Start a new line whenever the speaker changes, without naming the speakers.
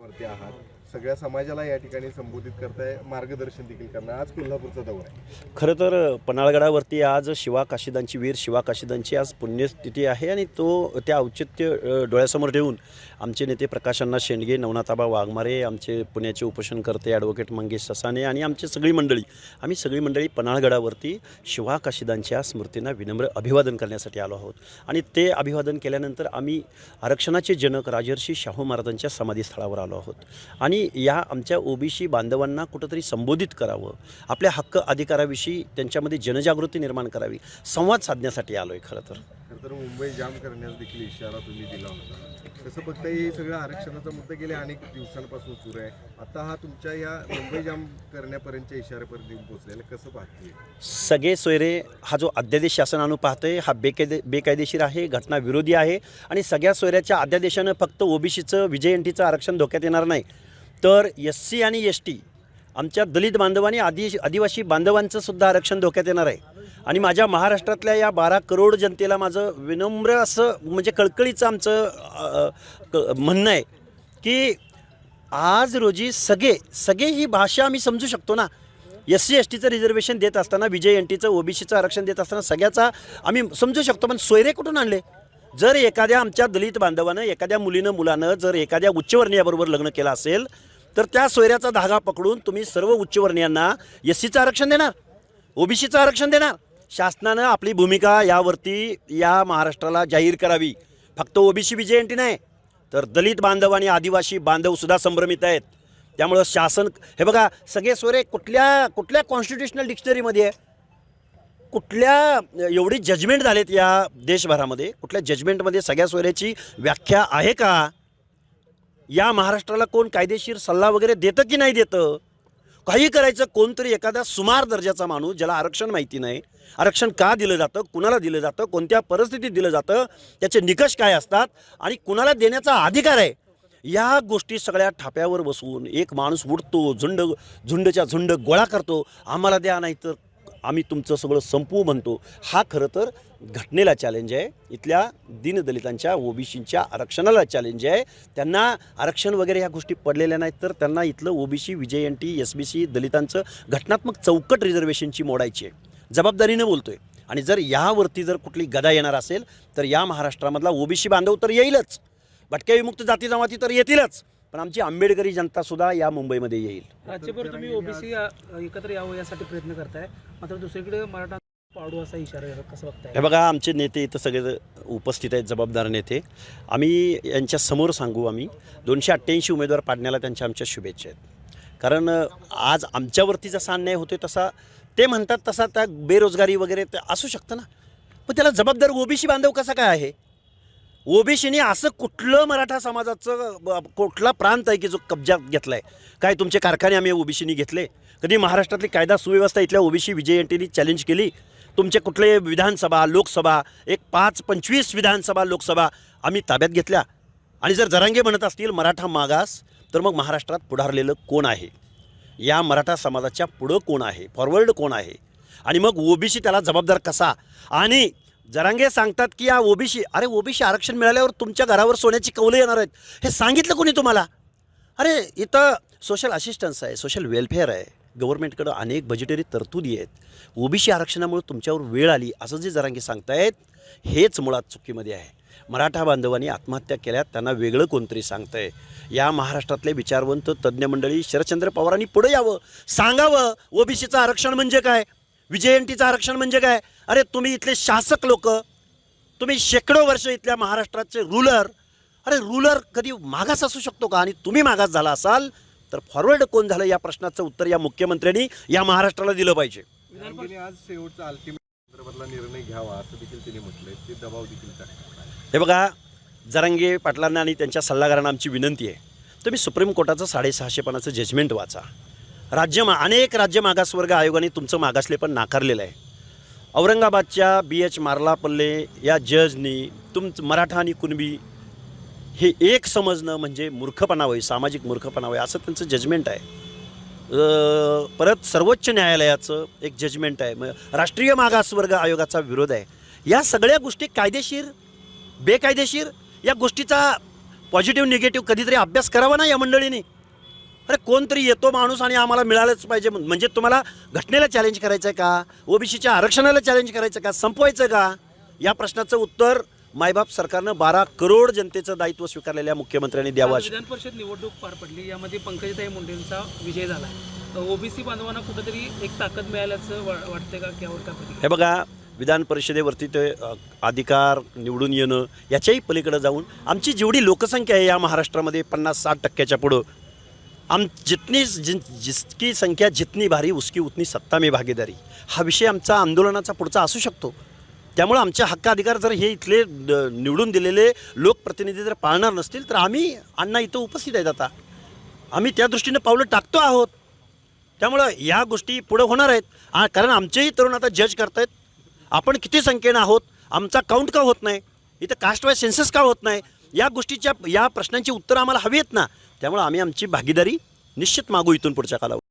वरती आहात. सगळ्या समाजाला या ठिकाणी संबोधित करताय मार्गदर्शन देखील करणार. आज कोल्हापूरचा दौरा आहे.
खरं तर पन्हाळगडावरती आज शिवा काशीदांची वीर शिवा काशीदांची आज पुण्यतिथी आहे आणि तो त्या औचित्य डोळ्यासमोर ठेवून आमचे नेते प्रकाशांना शेंडगे नवनाथाबा वाघमारे आमचे पुण्याचे उपोषणकर्ते ॲडव्होकेट मंगेश ससाने आणि आमची सगळी मंडळी आम्ही सगळी मंडळी पन्हाळगडावरती शिवा काशीदांच्या स्मृतींना विनम्र अभिवादन करण्यासाठी आलो आहोत. आणि ते अभिवादन केल्यानंतर आम्ही आरक्षणाचे जनक राजर्षी शाहू महाराजांच्या समाधीस्थळावर आलो आहोत. आणि या आमच्या ओबीसी बांधवांना कुठंतरी संबोधित करावं. आपल्या हक्क अधिकाराविषयी त्यांच्यामध्ये जनजागृती निर्माण करावी. संवाद साधण्यासाठी आलो आहे खरं तर.
तर मुंबई जाम करण्यास देखील इशारा तुम्ही दिला होता. तसं फक्त हे सगळं आरक्षणाचा मुद्दा गेल्या अनेक दिवसांपासून सुरू आहे. आता हा तुमच्या या मुंबई जाम करण्यापर्यंतच्या इशाऱ्यापर्यंत येऊन पोहोचलेला कसं पाहते
सगळे सोयरे हा जो अध्यादेश शासन आणू पाहतंय हा बेकायदे बेकायदेशीर आहे घटना विरोधी आहे आणि सगळ्या सोयऱ्याच्या अध्यादेशानं फक्त ओबीसीचं विजयंतीचं आरक्षण धोक्यात येणार नाही. तर एस सी आणि एस टी आमच्या दलित बांधवांनी आदि आदिवासी बांधवांचं सुद्धा आरक्षण धोक्यात येणार आहे. आणि माझ्या महाराष्ट्रातल्या या बारा करोड जनतेला माझं विनम्र असं म्हणजे कळकळीचं आमचं क- म्हणणं आहे की आज रोजी सगळे सगळे ही भाषा आम्ही समजू शकतो ना. एस सी एस टीचं रिझर्वेशन देत असताना विजय एन टीचं ओबीसीचं आरक्षण देत असताना सगळ्याचा आम्ही समजू शकतो पण सोयरे कुठून आणले? जर एखाद्या आमच्या दलित बांधवानं एखाद्या मुलीनं मुलानं जर एखाद्या उच्चवर्णीयाबरोबर लग्न केलं असेल तर त्या सोयऱ्याचा धागा पकडून तुम्ही सर्व उच्चवर्णीयांना एस सीचं आरक्षण देणार ओबीसीचं आरक्षण देणार. शासनानं आपली भूमिका यावरती या महाराष्ट्राला जाहीर करावी. फक्त ओबीसी जे एन टी नाही तर दलित बांधव आणि आदिवासी बांधवसुद्धा संभ्रमित आहेत. त्यामुळं शासन हे बघा सगळे सोरे कुठल्या कुठल्या कॉन्स्टिट्युशनल डिक्शनरीमध्ये आहे? कुठल्या एवढी जजमेंट झालेत या देशभरामध्ये? कुठल्या जजमेंटमध्ये सगळ्या सोयऱ्याची व्याख्या आहे का? या महाराष्ट्राला कोण कायदेशीर सल्ला वगैरे देतं की नाही देतं? काही करायचं कोणतरी एखादा सुमार दर्जाचा माणूस ज्याला आरक्षण माहिती नाही आरक्षण का दिलं जातं कुणाला दिलं जातं कोणत्या परिस्थितीत दिलं जातं त्याचे निकष काय असतात आणि कुणाला देण्याचा अधिकार आहे या गोष्टी सगळ्या ठाप्यावर बसून एक माणूस उडतो झुंड झुंडच्या झुंड गोळा करतो आम्हाला द्या नाहीतर आम्ही तुमचं सगळं संपवू म्हणतो. हा खरं तर घटनेला चॅलेंज आहे. इथल्या दीनदलितांच्या ओबीसींच्या आरक्षणाला चॅलेंज आहे. त्यांना आरक्षण वगैरे ह्या गोष्टी पडलेल्या नाहीत तर त्यांना इथलं ओबीसी विजय N T S B C दलितांचं घटनात्मक चौकट रिझर्वेशनची मोडायची आहे. जबाबदारीनं बोलतोय. आणि जर यावरती जर कुठली गदा येणार असेल तर या महाराष्ट्रामधला ओबीसी बांधव तर येईलच. भटक्या विमुक्त जाती जमाती तर येतीलच. पण आमची आंबेडकरी जनता सुद्धा या मुंबईमध्ये येईल.
राज्यभर तुम्ही ओबीसी एकत्र यावं यासाठी प्रयत्न करताय. मात्र दुसरीकडे मराठा पाडू असा इशारा. कसं बघताय?
हे बघा आमचे नेते इथं सगळे उपस्थित आहेत जबाबदार नेते. आम्ही यांच्या समोर सांगू आम्ही. दोनशे अठ्ठ्याऐंशी उमेदवार पाडण्याला त्यांच्या आमच्या शुभेच्छा आहेत. कारण आज आमच्यावरती जसा अन्याय होतोय तसा ते म्हणतात तसा त्या बेरोजगारी वगैरे ते असू शकतं ना. पण त्याला जबाबदार ओबीसी बांधव कसा काय आहे? ओबीसीने असं कुठलं मराठा समाजाचं कुठला प्रांत आहे की जो कब्जात घेतला आहे काय तुमचे कारखाने आम्ही ओबीसीनी घेतले? कधी महाराष्ट्रातली कायदा सुव्यवस्था इथल्या ओबीसी विजय एन चॅलेंज केली? तुमचे कुठले विधानसभा लोकसभा एक पाच पंचवीस विधानसभा लोकसभा आम्ही ताब्यात घेतल्या? आणि जर जरांगे म्हणत असतील मराठा मागास तर मग महाराष्ट्रात पुढारलेलं कोण आहे? या मराठा समाजाच्या पुढं कोण आहे? फॉरवर्ड कोण आहे? आणि मग ओबीसी त्याला जबाबदार कसा? आणि जरांगे सांगतात की या ओबीसी अरे ओबीसी आरक्षण मिळाल्यावर तुमच्या घरावर सोन्याची कौलं येणार आहेत. हे सांगितलं कोणी तुम्हाला? अरे इथं सोशल असिस्टन्स आहे सोशल वेलफेअर आहे. गव्हर्नमेंटकडं अनेक बजेटरी तरतुदी आहेत. ओबीसी आरक्षणामुळे तुमच्यावर वेळ आली असं जे जरांगे सांगतायत हेच मुळात चुकीमध्ये आहे. मराठा बांधवांनी आत्महत्या केल्या त्यांना वेगळं कोणतरी सांगतंय. या महाराष्ट्रातले विचारवंत तज्ज्ञ मंडळी शरदचंद्र पवारांनी पुढे यावं सांगावं ओबीसीचं आरक्षण म्हणजे काय? विजयंतीचं आरक्षण म्हणजे काय? अरे तुम्ही इथले शासक लोक तुम्ही शेकडो वर्ष इथल्या महाराष्ट्राचे रूलर अरे रूलर कधी मागास असू शकतो का? आणि तुम्ही मागास झाला असाल तर फॉरवर्ड कोण झालं या प्रश्नाचं उत्तर या मुख्यमंत्र्यांनी या महाराष्ट्राला दिलं पाहिजे.
आज शेवटचा अल्टिमेट संदर्भातला निर्णय घ्यावा असं देखील त्यांनी म्हटलंय. ते दबाव देखील टाकतात
हे बघा जरांगे पाटलांना आणि त्यांच्या सल्लागारांना आमची विनंती आहे. तुम्ही सुप्रीम कोर्टाचं साडेसहाशे पानाचं जजमेंट वाचा. राज्य मा अनेक राज्य मागासवर्ग आयोगाने तुमचं मागासलेपण नाकारलेलं आहे. औरंगाबादच्या बी एच मार्लापल्ले या जजनी तुमचं मराठा आणि कुणबी हे एक समजणं म्हणजे मूर्खपणा होय सामाजिक मूर्खपणा होय असं त्यांचं जजमेंट आहे. परत सर्वोच्च न्यायालयाचं एक जजमेंट आहे. मग राष्ट्रीय मागासवर्ग आयोगाचा विरोध आहे. या सगळ्या गोष्टी कायदेशीर? बेकायदेशीर? या गोष्टीचा पॉझिटिव्ह निगेटिव्ह कधीतरी अभ्यास करावा ना या मंडळीने? अरे कोणतरी येतो माणूस आणि आम्हाला मिळालंच पाहिजे म्हण- म्हणजे तुम्हाला घटनेला चॅलेंज करायचं आहे का? ओबीसीच्या आरक्षणाला चॅलेंज करायचं का? संपवायचं का? या प्रश्नाचं उत्तर मायबाप सरकारनं बारा करोड जनतेचं दायित्व स्वीकारलेल्या मुख्यमंत्र्यांनी द्यावं
विधान परिषद निवडणूक पार पडली. यामध्ये पंकजताई मुंडेंचा विजय झाला. ओबीसी बांधवांना कुठेतरी एक ताकद मिळाल्याचं वा- वाटतंय का? यावर
हे बघा विधान परिषदेवरती ते अधिकार निवडून येणं याच्याही पलीकडे जाऊन आमची जेवढी लोकसंख्या आहे या महाराष्ट्रामध्ये पन्नास साठ टक्क्याच्या पुढं आम जितनी जिन जिसकी संख्या जितनी भारी उसकी उतनी सत्ता में भागीदारी. हा विषय आमचा आंदोलनाचा पुढचा असू शकतो. त्यामुळं आमचे हक्क अधिकार जर हे इथले निवडून दिलेले लोकप्रतिनिधी जर पाळणार नसतील तर आम्ही अण्णा इथं उपस्थित आहेत आता. आम्ही त्या दृष्टीनं पावलं टाकतो आहोत. त्यामुळं या गोष्टी पुढं होणार आहेत. कारण आमचेही तरुण आता जज करतायत. आपण किती संख्येनं आहोत? आमचा काउंट का होत नाही? इथं कास्ट वाईज सेन्सस का होत नाही? या गोष्टीच्या या प्रश्नांची उत्तरं आम्हाला हवी आहेत ना त्यामुळे आम्ही आमची भागीदारी निश्चित मागू इथून पुढच्या कालावर